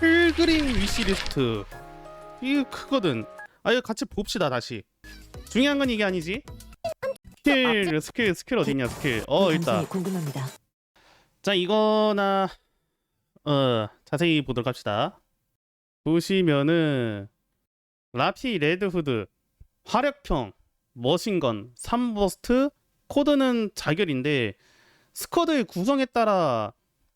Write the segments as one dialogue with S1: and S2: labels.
S1: 필그림 위시리스트. 이거 크거든. 아 이거 같이 봅시다 다시. 중요한 건 이게 아니지? 스킬 스킬 스킬 어딨냐 스킬. 어 있다.
S2: 궁금합니다.
S1: 자 이거나 어 자세히 보도록 합시다. 보시면은 라피 레드후드 화력형 머신건 3버스트 코드는 자결인데 스쿼드의 구성에 따라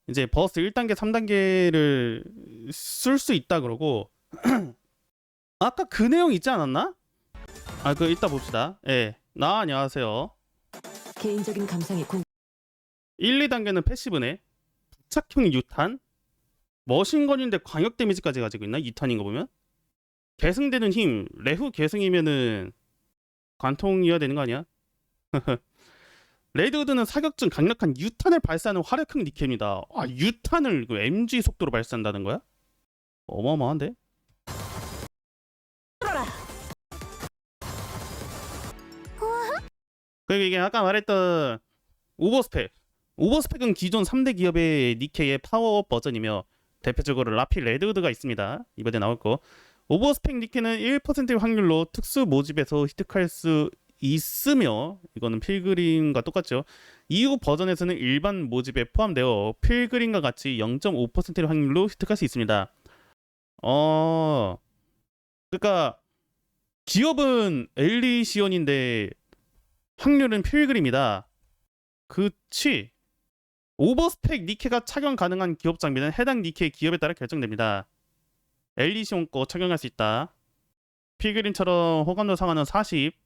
S1: 이제 버스트 1단계 3단계를 쓸 수 있다 그러고 아까 그 내용 있지 않았나? 아 그 이따 봅시다 예나 안녕하세요
S2: 개인적인 감상이 궁
S1: 1, 2단계는 패시브네. 부착형 유탄. 머신건인데 광역 데미지까지 가지고 있나? 유탄인 거 보면. 계승되는 힘. 레후 계승이면은 관통이어야 되는 거 아니야? 레드우드는 사격중 강력한 유탄을 발사하는 화력형 니케입니다. 아, 유탄을 그 MG 속도로 발사한다는 거야? 어마어마한데? 그리고 이게 아까 말했던 오버스펙 오버스펙은 기존 3대 기업의 니케의 파워업 버전이며 대표적으로 라피 레드우드가 있습니다. 이번에 나올 거. 오버스펙 니케는 1%의 확률로 특수 모집에서 획득할 수 있으며 이거는 필그림과 똑같죠. 이후 버전에서는 일반 모집에 포함되어 필그림과 같이 0.5%의 확률로 획득할 수 있습니다. 어, 그러니까 기업은 엘리시온인데 확률은 필그림이다. 그치. 오버스펙 니케가 착용 가능한 기업 장비는 해당 니케 기업에 따라 결정됩니다. 엘리시온 거 착용할 수 있다. 필그림처럼 호감도 상한은 40.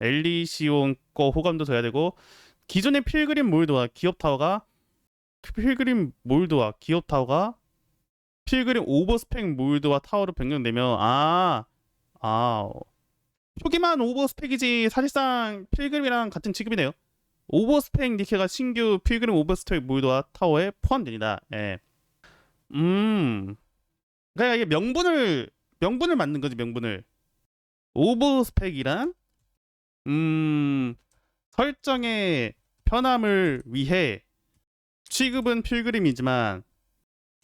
S1: 엘리시온 거 호감도 둬야 되고 기존의 필그림 몰드와 기업 타워가 필그림 몰드와 기업 타워가 필그림 오버스펙 몰드와 타워로 변경되며 아, 아, 표기만 오버스펙이지 사실상 필그림이랑 같은 취급이네요. 오버스펙 니케가 신규 필그림 오버스펙 몰드와 타워에 포함됩니다. 예. 음. 그러니까 이게 명분을 명분을 만든 거지 명분을. 오버스펙이란 음 설정의 편함을 위해 취급은 필그림이지만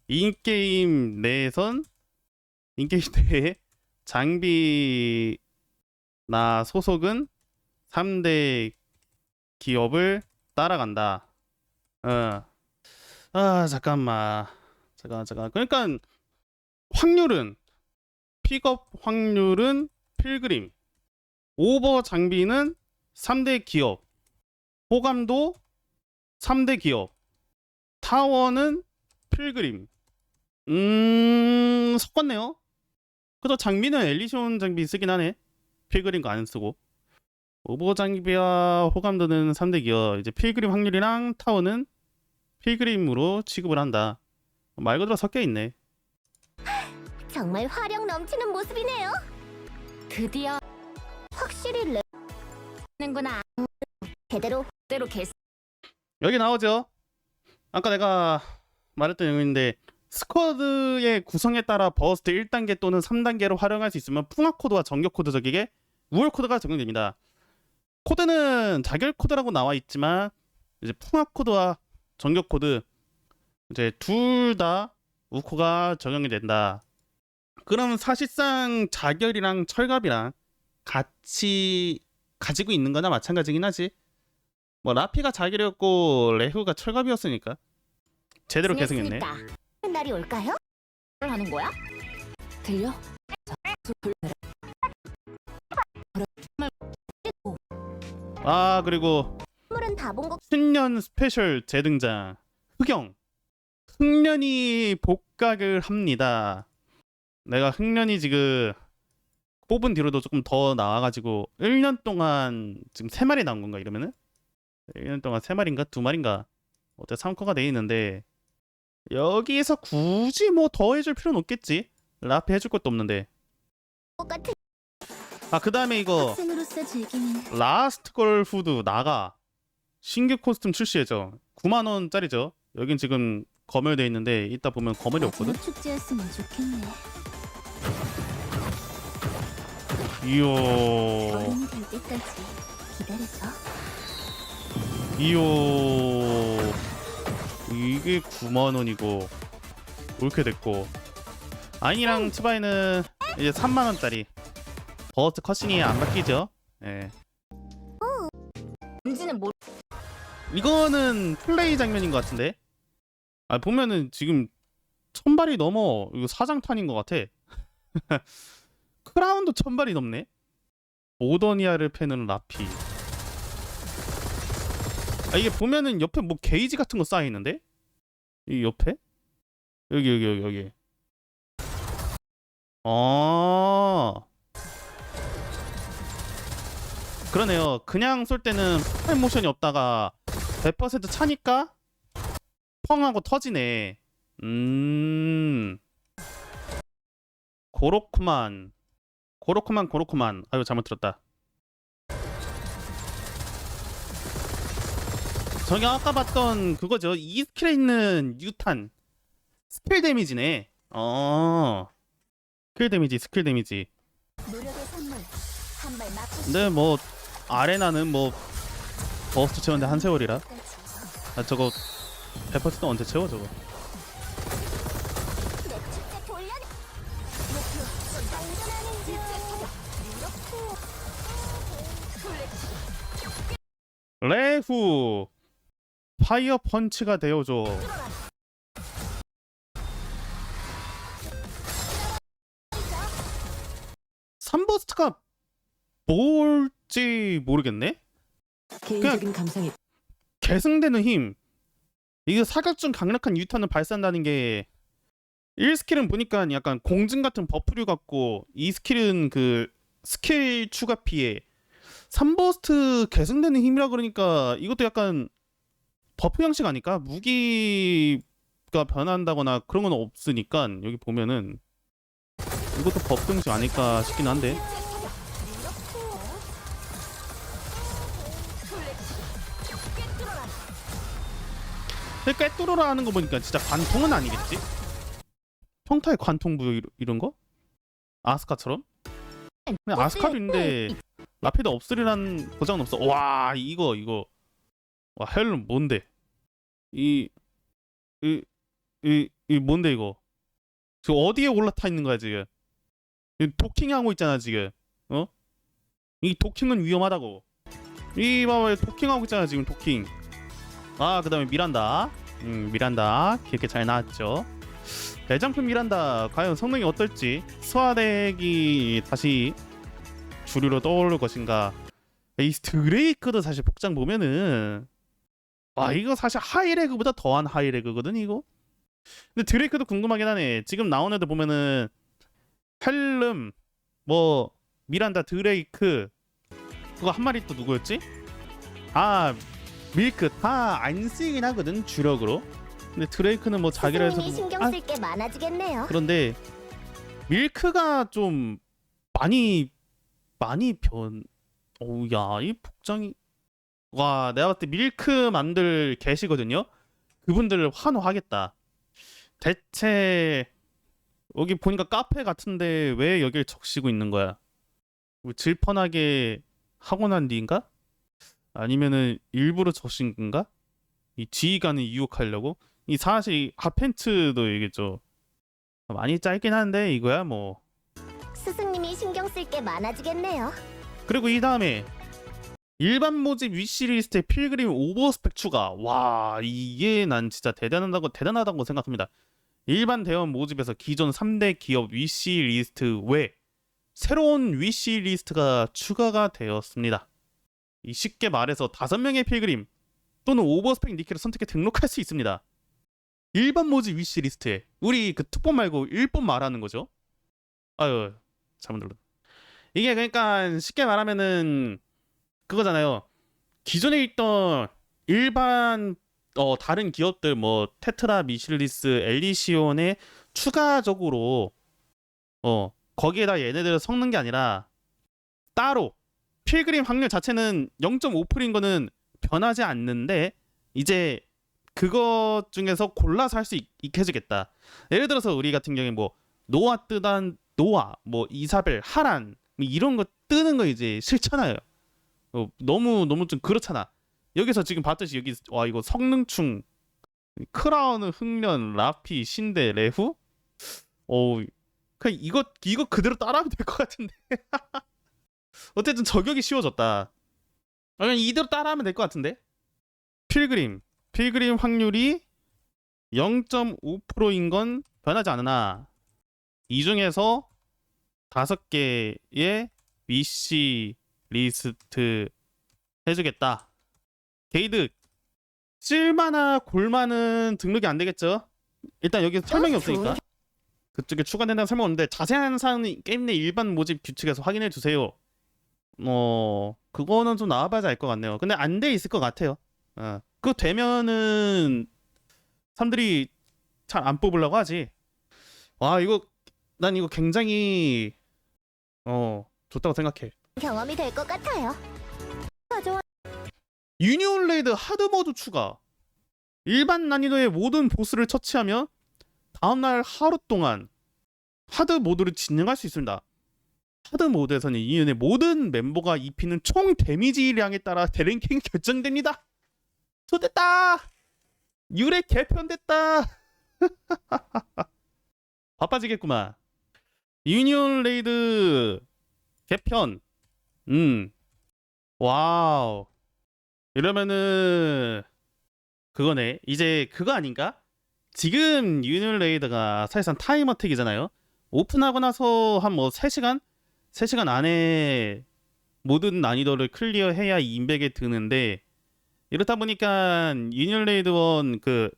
S1: 인게임 내에선 인게임 내에 장비나 소속은 3대 기업을 따라간다. 어. 아, 잠깐만. 잠깐, 잠깐. 그러니까 확률은 픽업 확률은 필그림. 오버 장비는 3대 기업. 호감도 3대 기업. 타워는 필그림. 음, 섞었네요. 그래도 장비는 엘리시온 장비 쓰긴 하네. 필그림 거 안 쓰고. 오버 장비와 호감도는 3대 기업. 이제 필그림 확률이랑 타워는 필그림으로 취급을 한다. 말 그대로 섞여 있네.
S3: 정말 화력 넘치는 모습이네요.
S4: 드디어
S3: 확실히
S4: 는구나.
S3: 제대로
S4: 대로 개
S1: 여기 나오죠. 아까 내가 말했던 내용인데 스쿼드의 구성에 따라 버스트 1단계 또는 3단계로 활용할 수 있으면 풍화 코드와 정격 코드 적에게 우월 코드가 적용됩니다. 코드는 자결 코드라고 나와 있지만 이제 풍화 코드와 정격 코드 이제 둘 다 우코가 적용이 된다. 그럼 사실상 자결이랑 철갑이랑 같이 가지고 있는 거나 마찬가지긴 하지. 뭐 라피가 자결이었고 레후가 철갑이었으니까 제대로 계승했네.
S3: 날이 올까요?
S4: 뭘 하는 거야?
S2: 들려? 자,
S1: 불아 그리고
S3: 다본
S1: 신년 스페셜 재등장 흑영 흑년이 복각을 합니다. 내가 흑년이 지금 뽑은 뒤로도 조금 더 나와가지고 1년 동안 지금 세 마리 나온 건가 이러면은? 1년 동안 세 마리인가 두 마리인가 어때 3코가 돼 있는데 여기에서 굳이 뭐 더 해줄 필요는 없겠지. 라피 해줄 것도 없는데. 아 그 다음에 이거 라스트 걸 후드 나가. 신규 코스튬 출시해죠 9만 원짜리죠. 여긴 지금 검열돼 있는데 이따 보면 검열이 없거든
S3: 될 때까지 기다려줘.
S1: 이요 이게 9만 원이고 이렇게 됐고 아인이랑 치바이는 이제 3만 원짜리 버스트 컷신이 안 바뀌죠. 예.
S4: 뭔지는 모르.
S1: 이거는 플레이 장면인 것 같은데. 아 보면은 지금 천발이 넘어 이거 사장탄인 것 같아. 크라운도 천발이 넘네. 오더니아를 패는 라피. 아 이게 보면은 옆에 뭐 게이지 같은 거 쌓여 있는데? 이 옆에? 여기 여기 여기 여기. 어. 그러네요. 그냥 쏠 때는 폭발 모션이 없다가 100% 차니까 펑 하고 터지네. 음. 고로쿠만. 고로쿠만 고로쿠만. 아유 잘못 들었다. 저기 아까 봤던 그거죠. 이 스킬에 있는 유탄. 스킬 데미지네. 어. 스킬 데미지, 스킬 데미지. 근데 뭐 아레나는 뭐 버스트 채우는데 한 세월이라. 아 저거 100% 언제 채워 저거? 후 파이어 펀치가 되어줘. 삼버스트가 뭘지 모르겠네.
S2: 개인적인 감상이
S1: 계승되는 힘. 이게 사격중 강력한 유탄을 발산다는 게 1스킬은 보니까 약간 공증 같은 버프류 같고 2스킬은 그 스킬 추가 피해 3버스트 계승되는 힘이라 그러니까 이것도 약간 버프 형식 아닐까? 무기가 변한다거나 그런 건 없으니까 여기 보면은 이것도 버프 형식 아닐까 싶긴 한데 근데 꿰뚫어라 하는 거 보니까 진짜 관통은 아니겠지? 평타의 관통부 이런 거? 아스카처럼? 근데 아스카도 있는데 라피드 없으리란 보장은 없어. 와 이거 이거 와 헬은 뭔데? 이 이, 이, 이 뭔데 이거? 지금 어디에 올라타 있는 거야 지금? 이 도킹하고 있잖아 지금. 어? 이 도킹은 위험하다고. 이 봐봐 도킹하고 있잖아 지금 도킹. 아 그 다음에 미란다. 음 미란다 이렇게 잘 나왔죠. 대장품 미란다. 과연 성능이 어떨지 스와덱이 다시 주류로 떠오를 것인가. 에이스 드레이크도 사실 복장 보면은 와 이거 사실 하이레그보다 더한 하이레그거든 이거. 근데 드레이크도 궁금하긴 하네. 지금 나온 애들 보면은 헬름 뭐 미란다 드레이크 그거 한 마리 또 누구였지? 아 밀크. 다 안 쓰이긴 하거든 주력으로 근데 드레이크는 뭐 자기라 해서
S3: 신경
S1: 아,
S3: 쓸 게 많아지겠네요.
S1: 그런데 밀크가 좀 많이 많이 변 어우 야이 복장이 와 내가 봤을 때 밀크 만들 계시거든요? 그분들을 환호하겠다. 대체 여기 보니까 카페 같은데 왜 여길 적시고 있는 거야? 뭐 질펀하게 하고 난 뒤인가? 아니면은 일부러 적신 건가? 이 지휘관을 유혹하려고 이 사실 핫팬츠도 좀 많이 짧긴 한데 이거야 뭐.
S3: 스승님이 신경 쓸 게 많아지겠네요.
S1: 그리고 이 다음에 일반 모집 위시리스트에 필그림 오버스펙 추가. 와 이게 난 진짜 대단하다고 대단하다고 생각합니다. 일반 대원 모집에서 기존 3대 기업 위시리스트 외 새로운 위시리스트가 추가가 되었습니다. 이 쉽게 말해서 5명의 필그림 또는 오버스펙 니켈을 선택해 등록할 수 있습니다 일반 모집 위시 리스트에 우리 그 특본 말고 일본 말하는 거죠 아유 잘못 눌렀 이게 그러니까 쉽게 말하면은 그거잖아요. 기존에 있던 일반 어 다른 기업들 뭐 테트라, 미실리스, 엘리시온에 추가적으로 어 거기에다 얘네들을 섞는 게 아니라 따로 필그림 확률 자체는 0.5%인 거는 변하지 않는데 이제 그것 중에서 골라서 할수 해주겠다. 예를 들어서 우리 같은 경우에 뭐 노아 뜨단 노아 뭐 이사벨 하란 뭐 이런 거 뜨는 거 이제 싫잖아요. 어, 너무 너무 좀 그렇잖아. 여기서 지금 봤듯이 여기 와 이거 성능충 크라운 흥련 라피 신데 레후 어 그냥 이거 이거 그대로 따라하면 될 것 같은데. 어쨌든 저격이 쉬워졌다. 아, 그냥 이대로 따라하면 될 것 같은데. 필그림 필그림 확률이 0.5%인 건 변하지 않으나 이 중에서 다섯 개의 위시 리스트 해주겠다. 게이드 쓸만한 골만은 등록이 안 되겠죠? 일단 여기 설명이 없으니까 그쪽에 추가된다는 설명 없는데 자세한 사항은 게임 내 일반 모집 규칙에서 확인해 주세요. 어 그거는 좀 나와봐야 알 것 같네요. 근데 안 돼 있을 것 같아요. 어. 그거 되면은 사람들이 잘 안 뽑으려고 하지. 와 이거 난 이거 굉장히 어 좋다고 생각해.
S3: 경험이 될 것 같아요. 가져와
S1: 유니온 레이드 하드 모드 추가. 일반 난이도의 모든 보스를 처치하며 다음날 하루 동안 하드 모드를 진행할 수 있습니다. 하드 모드에서는 이윤의 모든 멤버가 입히는 총 데미지량에 따라 대랭킹이 결정됩니다. 좋됐다. 유래 개편됐다. 바빠지겠구만. 유니온 레이드 개편. 음. 와우. 이러면은 그거네. 이제 그거 아닌가? 지금 유니온 레이드가 사실상 타임 어택이잖아요. 오픈하고 나서 한 뭐 3시간? 3시간 안에 모든 난이도를 클리어해야 이 인백에 드는데 이렇다 보니까 유니온 레이드 원 그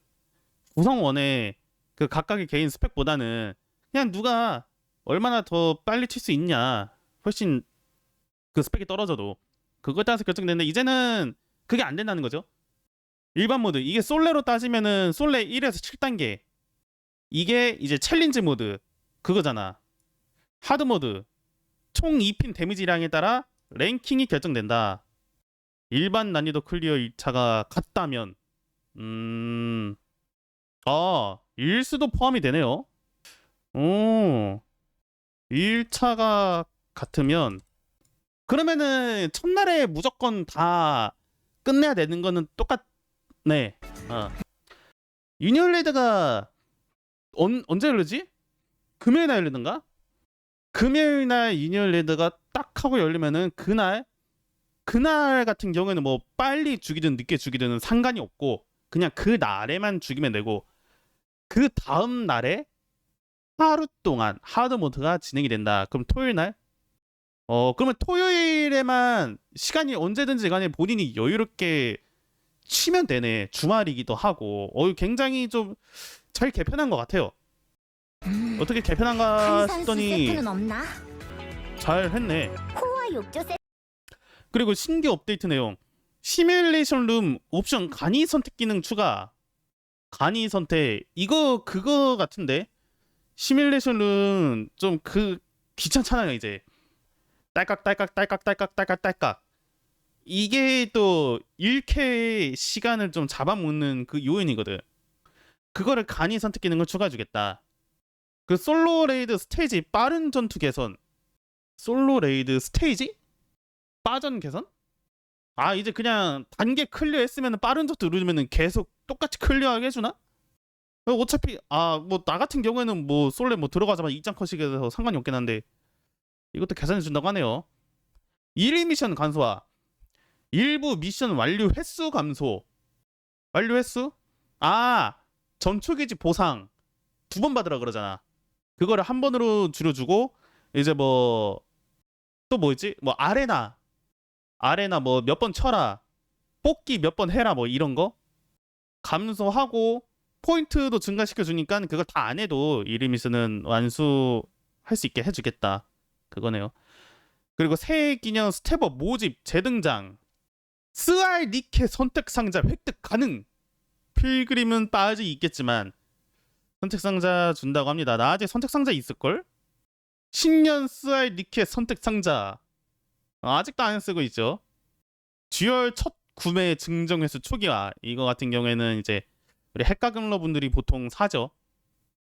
S1: 구성원의 그 각각의 개인 스펙보다는 그냥 누가 얼마나 더 빨리 칠 수 있냐 훨씬 그 스펙이 떨어져도 그거에 따라서 결정되는데 이제는 그게 안 된다는 거죠. 일반 모드 이게 솔레로 따지면은 솔레 1에서 7단계 이게 이제 챌린지 모드 그거잖아. 하드 모드 총 2핀 데미지량에 따라 랭킹이 결정된다. 일반 난이도 클리어 1차가 같다면 음... 아, 일수도 포함이 되네요. 오. 1차가 같으면 그러면은 첫날에 무조건 다 끝내야 되는 거는 똑같네. 어. 유니온 레이드가 언, 언제 열리지? 금요일 날 열리던가? 금요일 날 유니온 레이드가 딱 하고 열리면은 그날 그날 같은 경우에는 뭐 빨리 죽이든 늦게 죽이든 상관이 없고 그냥 그 날에만 죽이면 되고 그 다음 날에 하루 동안 하드 모드가 진행이 된다. 그럼 토요일 날? 어, 그러면 토요일에만 시간이 언제든지 간에 본인이 여유롭게 치면 되네. 주말이기도 하고. 어, 굉장히 좀 잘 개편한 것 같아요. 어떻게 개편한가 싶더니
S3: 세트는 없나?
S1: 잘 했네.
S3: 코어 욕조 세트
S1: 그리고 신규 업데이트 내용. 시뮬레이션 룸 옵션 간이 선택 기능 추가. 간이 선택. 이거 그거 같은데. 시뮬레이션 룸 좀 그 귀찮잖아요, 이제. 딸깍 딸깍 딸깍 딸깍 딸깍 딸깍. 이게 또 1K 시간을 좀 잡아먹는 그 요인이거든. 그거를 간이 선택 기능을 추가해 주겠다. 그 솔로 레이드 스테이지 빠른 전투 개선. 솔로 레이드 스테이지? 빠전 개선? 아 이제 그냥 단계 클리어 했으면 빠른 전투 누르면은 계속 똑같이 클리어하게 해주나? 어, 어차피 아 뭐 나 같은 경우에는 뭐 솔레 뭐 들어가자마자 입장 컷이 돼서 상관이 없긴 한데 이것도 계산해 준다고 하네요. 1위 미션 간소화. 일부 미션 완료 횟수 감소. 완료 횟수? 아 전초기지 보상 두 번 받으라 그러잖아. 그거를 한 번으로 줄여주고 이제 뭐 또 뭐였지? 뭐 아레나 아레나 뭐 몇 번 쳐라 뽑기 몇 번 해라 뭐 이런 거? 감소하고 포인트도 증가시켜 주니까 그걸 다 안 해도 이리미스는 완수할 수 있게 해주겠다. 그거네요. 그리고 새해 기념 스텝업 모집 재등장. 스알 니케 선택 상자 획득 가능! 필그림은 빠지 있겠지만 선택 상자 준다고 합니다. 나 아직 선택 상자 있을걸? 신년 스알 니케 선택 상자. 어, 아직도 안 쓰고 있죠. 듀얼 첫 구매 증정 횟수 초기화 이거 같은 경우에는 이제 우리 핵가금러 분들이 보통 사죠.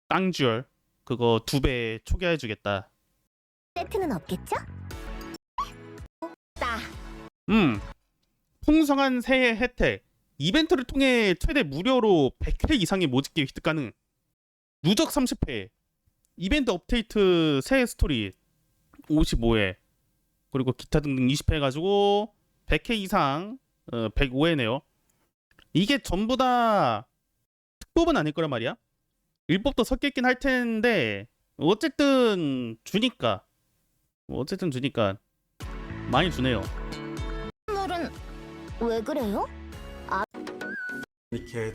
S1: 깡듀얼 그거 두 배 초기화해 주겠다.
S3: 세트는 없겠죠?
S4: 따.
S1: 음. 풍성한 새해 혜택. 이벤트를 통해 최대 무료로 100회 이상의 모집기 획득 가능. 누적 30회. 이벤트 업데이트 새 스토리 55회 그리고 기타 등등 20회 해가지고 100회 이상 어, 105회네요. 이게 전부 다 특법은 아닐 거란 말이야. 율법도 섞여 있긴 할 텐데 어쨌든 주니까 뭐 어쨌든 주니까 많이 주네요.
S3: 선물은 왜 그래요?
S5: 이렇게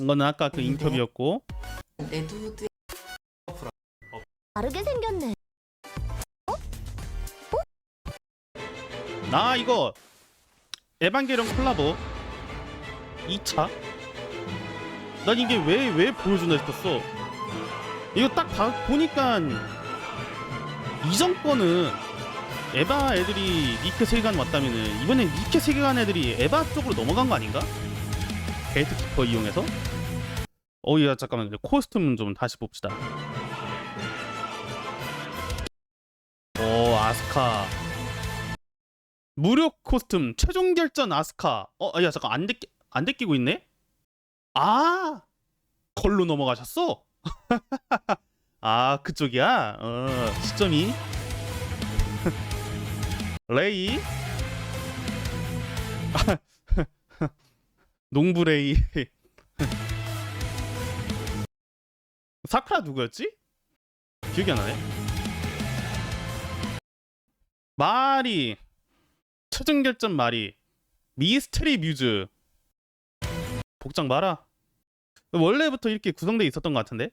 S1: 이거는 아까 그 인터뷰였고
S5: 레드우드
S3: 다르게 생겼네.
S1: 나 이거 에반게리온 콜라보. 2차? 난 이게 왜 왜 보여주나 싶었어. 이거 딱 봐, 보니까 이전 거는 에바 애들이 니케 세계관 왔다면은 이번엔 니케 세계관 애들이 에바 쪽으로 넘어간 거 아닌가? 게이트키퍼 이용해서? 어이야 잠깐만. 코스튬 좀 다시 봅시다. 오 아스카 무료 코스튬 최종 결전 아스카. 어, 야 잠깐 안 데끼 안 데끼고 있네. 아, 걸로 넘어가셨어? 아, 그쪽이야. 어, 시점이. 레이. 농부 레이. 사쿠라 누구였지? 기억이 안 나네. 마리. 최종 결전 말이 미스테리 뮤즈. 복장 봐라. 원래부터 이렇게 구성돼 있었던 것 같은데?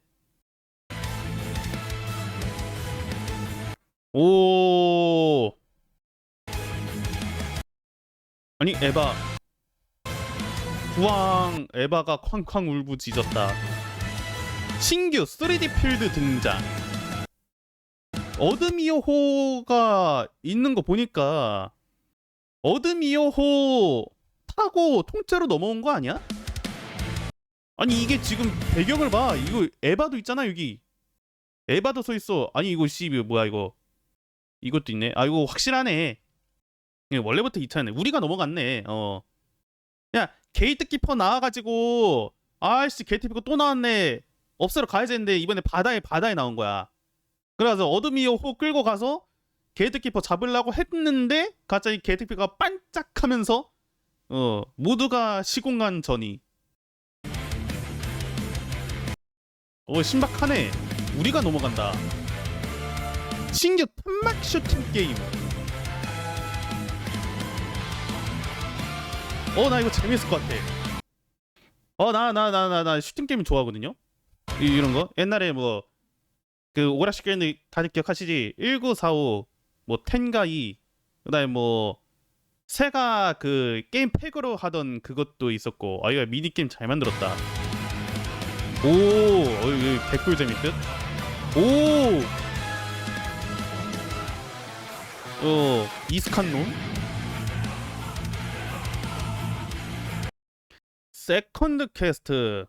S1: 오. 아니 에바. 구왕 에바가 쾅쾅 울부짖었다. 신규 3D 필드 등장. 어드미어호가 있는 거 보니까 어드미어호. 타고 통째로 넘어온 거 아니야? 아니 이게 지금 배경을 봐. 이거 에바도 있잖아 여기. 에바도 서 있어. 아니 이거 씨 뭐야 이거. 이것도 있네. 아 이거 확실하네. 원래부터 2차네. 우리가 넘어갔네. 어야 게이트 키퍼 나와가지고 아씨 게이트 키퍼 또 나왔네. 없애러 가야지 했는데 이번에 바다에 바다에 나온 거야. 그래서 어드미어호 끌고 가서 게이트키퍼 잡으려고 했는데 갑자기 게이트키퍼가 반짝하면서 어 모두가 시공간 전이. 어 신박하네. 우리가 넘어간다. 신규 탄막 슈팅 게임. 어 나 이거 재밌을 것 같아. 어 나 나 나 나 나 슈팅 게임 좋아하거든요? 이, 이런 거? 옛날에 뭐 그 오라시 게임 다들 기억하시지? 1945 뭐 텐가이 그다음에 뭐 세가 그 게임 팩으로 하던 그것도 있었고 아 이거 미니 게임 잘 만들었다. 오, 어, 이거 개꿀 재밌듯. 오, 어 이스칸 놈. 세컨드 퀘스트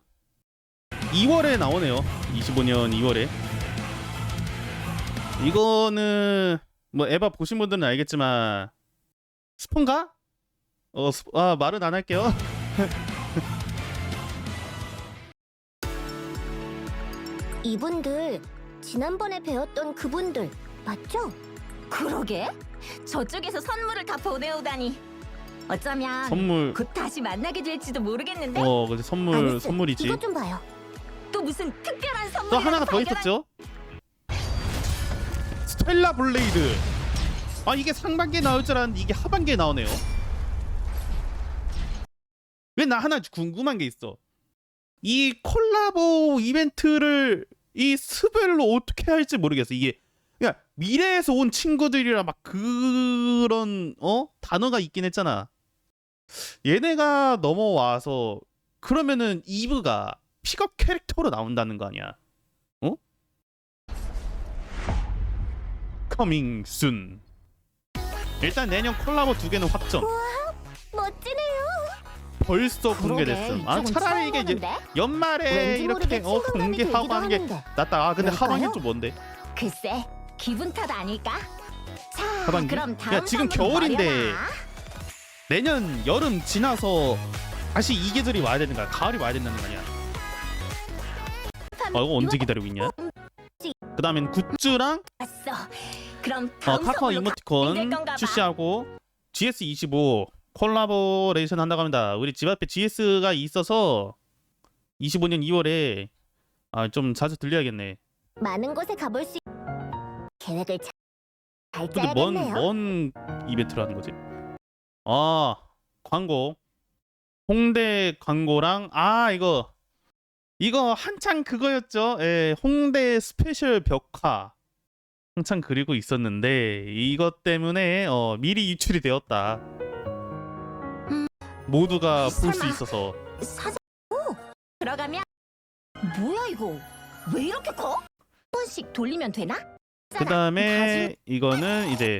S1: 2월에 나오네요. 25년 2월에. 이거는 뭐 에바 보신 분들은 알겠지만 스폰가? 어, 스, 아 말은 안 할게요.
S3: 이분들 지난번에 배웠던 그분들 맞죠?
S4: 그러게. 저쪽에서 선물을 다 보내오다니. 어쩌면
S1: 선물.
S4: 곧 다시 만나게 될지도 모르겠는데
S1: 어, 그지 선물
S3: 아니스,
S1: 선물이지.
S3: 이것 좀 봐요.
S4: 또 무슨 특별한 선물
S1: 또 하나가 더 있었죠. 스텔라 블레이드. 아 이게 상반기에 나올 줄 알았는데 이게 하반기에 나오네요. 왜 나 하나 궁금한 게 있어. 이 콜라보 이벤트를 이 스별로 어떻게 할지 모르겠어. 이게 그냥 미래에서 온 친구들이라 막 그런 어 단어가 있긴 했잖아. 얘네가 넘어와서 그러면은 이브가 픽업 캐릭터로 나온다는 거 아니야? Coming soon. 일단 내년 콜라보 두 개는 확정.
S3: 멋지네요.
S1: 벌써 공개됐음. 아
S4: 이쪽은
S1: 차라리
S4: 처음
S1: 이게 이제
S4: 보는데?
S1: 연말에
S3: 왠지 모르게
S1: 이렇게 어 공개하고
S3: 들기도
S1: 하는 게
S3: 하는데.
S1: 낫다. 아 근데? 하반기 좀 뭔데?
S4: 글쎄 기분 탓 아닐까? 자
S1: 하반기?
S4: 그럼 다음
S1: 야, 지금
S4: 선물은
S1: 겨울인데.
S4: 뭐려나?
S1: 내년 여름 지나서 다시 이 계절이 와야 되는 거야. 가을이 와야 된다는 거 아니야? 아 이거 언제 기다리고 있냐? 그 다음엔 굿즈랑
S4: 왔어. 그럼
S1: 어, 카카오 이모티콘
S4: 건가 봐.
S1: 출시하고 GS25 콜라보레이션 한다고 합니다. 우리 집 앞에 GS가 있어서 25년 2월에 아, 좀 자주 들려야겠네.
S3: 많은 곳에 가볼 수. 있... 계획을 잘, 잘
S1: 근데 뭔,
S3: 짜야겠네요.
S1: 뭔 이벤트를 하는 거지? 아, 광고. 홍대 광고랑, 아, 이거, 이거 한창 그거였죠. 예, 홍대 스페셜 벽화. 한창 그리고 있었는데, 이것 때문에, 어, 미리 유출이 되었다. 모두가 볼 수
S3: 설마.
S1: 있어서.
S3: 사진
S4: 들어가면 뭐야 이거? 왜 이렇게 커? 한 번씩 돌리면 되나?
S1: 그 다음에 이거는 이제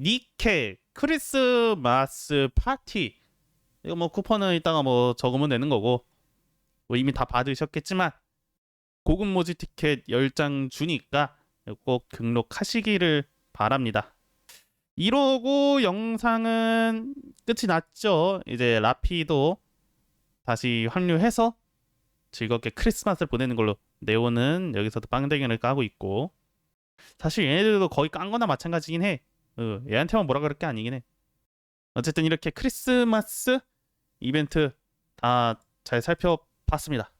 S1: 니케 크리스마스 파티 이거 뭐 쿠폰은 이따가 뭐 적으면 되는 거고 뭐 이미 다 받으셨겠지만 고급 모지 티켓 10장 주니까 꼭 등록하시기를 바랍니다. 이러고 영상은 끝이 났죠. 이제 라피도 다시 합류해서 즐겁게 크리스마스를 보내는 걸로 네오는 여기서도 빵댕이를 까고 있고 사실 얘네들도 거의 깐 거나 마찬가지긴 해. 어, 얘한테만 뭐라 그럴 게 아니긴 해. 어쨌든 이렇게 크리스마스 이벤트 다 잘 살펴봤습니다.